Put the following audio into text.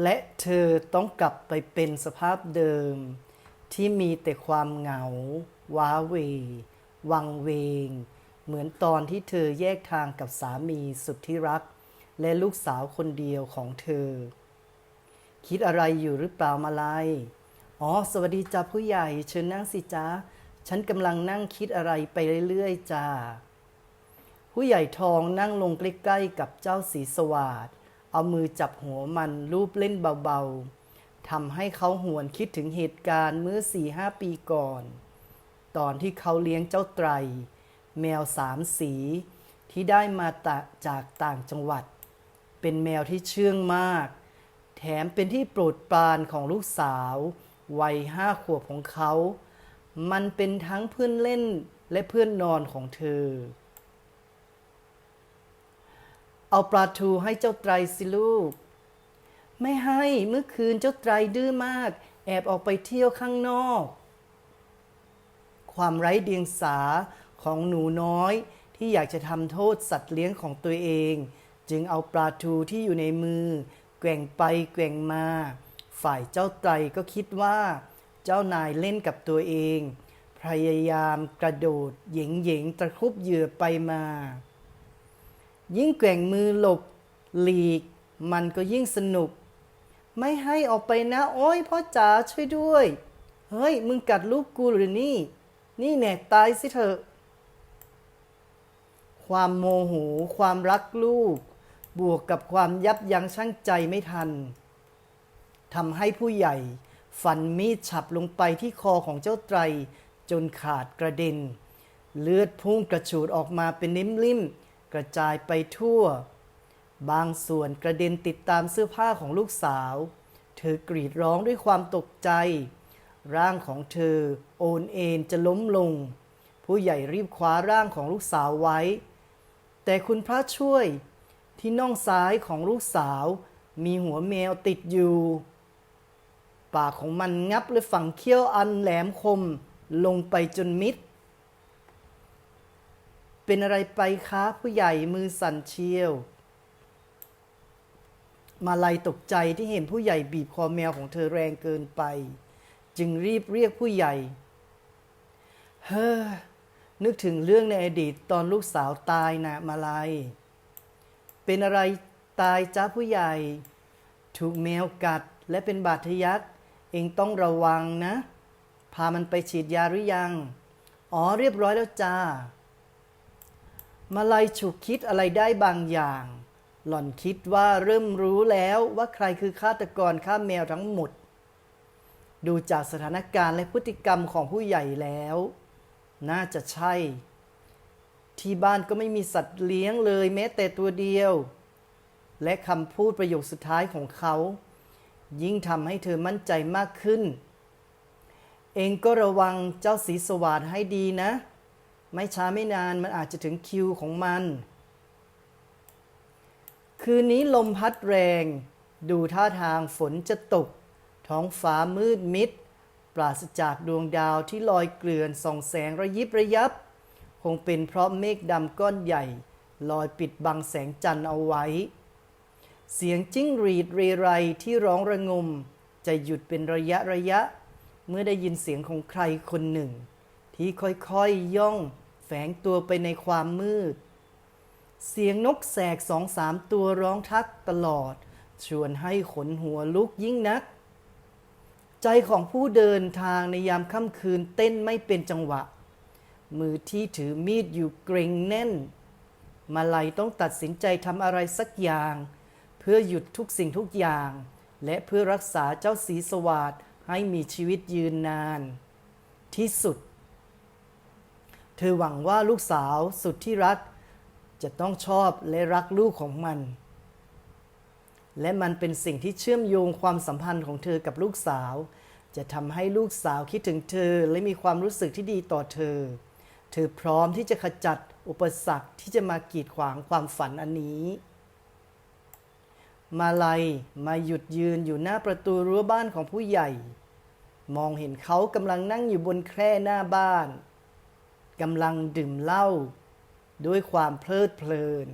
และเธอต้องกลับไปเป็นสภาพเดิม ที่มีแต่ความเหงา ว้าเว วังเวง เหมือนตอนที่เธอแยกทางกับสามีสุดที่รัก และลูกสาวคนเดียวของเธอ คิดอะไรอยู่หรือเปล่ามาลายอ๋อ สวัสดีจ้าผู้ใหญ่ เชิญนั่งสิจ้าฉันกำลังนั่งคิดอะไรไปเรื่อยๆจ้าผู้ใหญ่ทองนั่งลงใกล้ๆกับเจ้าสีสวาด เอามือจับหัวมันรูปเล่นเบาๆทำให้เขาหวนคิดถึงเหตุการณ์เมื่อสี่ห้าปีก่อน ตอนที่เขาเลี้ยงเจ้าไตร แมวสามสีที่ได้มาตจากต่างจังหวัด เป็นแมวที่เชื่องมาก แถมเป็นที่โปรดปรานของลูกสาว วัยห้าขวบของเขา มันเป็นทั้งเพื่อนเล่นและเพื่อนนอนของเธอ เอาปลาทูให้เจ้าไตรสิลูก ไม่ให้เมื่อคืนเจ้าไตรดื้อมาก แอบออกไปเที่ยวข้างนอก ความไร้เดียงสาของหนูน้อยที่อยากจะทำโทษสัตว์เลี้ยงของตัวเอง จึงเอาปลาทูที่อยู่ในมือ แกว่งไปแกว่งมา ฝ่ายเจ้าไตรก็คิดว่า เจ้านายเล่นกับตัวเอง พยายามกระโดดเหย่งเหยงตะครุบเหยื่อไปมา ยิ่งแกว่งมือหลบ หลีก มันก็ยิ่งสนุก ไม่ให้ออกไปนะ โอ้ยพ่อจ๋าช่วยด้วย เฮ้ย มึงกัดลูกกูหรือนี่ นี่แน่ตายสิเถอะ ความโมโหความรักลูก บวกกับความยับยั้งชั่งใจไม่ทันทำให้ผู้ใหญ่ ฟันมีดฉับลงไปที่คอของเจ้าไตร จนขาดกระเด็น เลือดพุ่งกระฉูดออกมาเป็นนิ่มลิ่มๆ กระจายไปทั่ว บางส่วนกระเด็นติดตามเสื้อผ้าของลูกสาว เธอกรีดร้องด้วยความตกใจ ร่างของเธอโอนเอ็นจะล้มลง ผู้ใหญ่รีบคว้าร่างของลูกสาวไว้ แต่คุณพระช่วยที่น่องซ้ายของลูกสาว มีหัวแมวติดอยู่ปากของมันงับและฝังเขี้ยวอันแหลมคม ลงไปจนมิด เป็นอะไรไปคะผู้ใหญ่มือสั่นเชียว มาลัยตกใจที่เห็นผู้ใหญ่บีบคอแมวของเธอแรงเกินไป จึงรีบเรียกผู้ใหญ่ เฮ้อ นึกถึงเรื่องในอดีตตอนลูกสาวตายนะมาลัยเป็นอะไรตายจ้าผู้ใหญ่ ถูกแมวกัดและเป็นบาดทะยักเองต้องระวังนะ พามันไปฉีดยาหรือยัง อ๋อเรียบร้อยแล้วจ้า มาลัยฉุกคิดอะไรได้บางอย่าง หล่อนคิดว่าเริ่มรู้แล้วว่าใครคือฆาตกรฆ่าแมวทั้งหมด ดูจากสถานการณ์และพฤติกรรมของผู้ใหญ่แล้ว น่าจะใช่ ที่บ้านก็ไม่มีสัตว์เลี้ยงเลยแม้แต่ตัวเดียว และคำพูดประโยคสุดท้ายของเขา ยิ่งทำให้เธอมั่นใจมากขึ้น เองก็ระวังเจ้าสีสวาดให้ดีนะ ไม่ช้าไม่นานมันอาจจะถึงคิวของมัน คืนนี้ลมพัดแรง ดูท่าทางฝนจะตก ท้องฟ้ามืดมิด ปราศจากดวงดาวที่ลอยเกลื่อนส่องแสงระยิบระยับ คงเป็นเพราะเมฆดำก้อนใหญ่ ลอยปิดบังแสงจันทร์เอาไว้ เสียงจิ้งหรีดเรไรที่ร้องระงม จะหยุดเป็นระยะระยะ เมื่อได้ยินเสียงของใครคนหนึ่งที่ค่อยๆย่อง แฝงตัวไปในความมืด เสียงนกแสกสองสามตัวร้องทักตลอด ชวนให้ขนหัวลุกยิ่งนัก ใจของผู้เดินทางในยามค่ำคืนเต้นไม่เป็นจังหวะ มือที่ถือมีดอยู่เกรงแน่น มาลัยต้องตัดสินใจทำอะไรสักอย่าง เพื่อหยุดทุกสิ่งทุกอย่าง และเพื่อรักษาเจ้าสีสวาดให้มีชีวิตยืนนาน ที่สุด ธอหวังว่าลูกสาวสุดที่รัก จะต้องชอบและรักลูกของมัน และมันเป็นสิ่งที่เชื่อมโยงความสัมพันธ์ของเธอกับลูกสาว จะทำให้ลูกสาวคิดถึงเธอและมีความรู้สึกที่ดีต่อเธอ เธอพร้อมที่จะขจัดอุปสรรคที่จะมากีดขวางความฝันอันนี้ มาลัยมาหยุดยืนอยู่หน้าประตูรั้วบ้านของผู้ใหญ่ มองเห็นเขากำลังนั่งอยู่บนแคร่หน้าบ้าน กำลังดื่มเหล้าด้วยความเพลิดเพลิน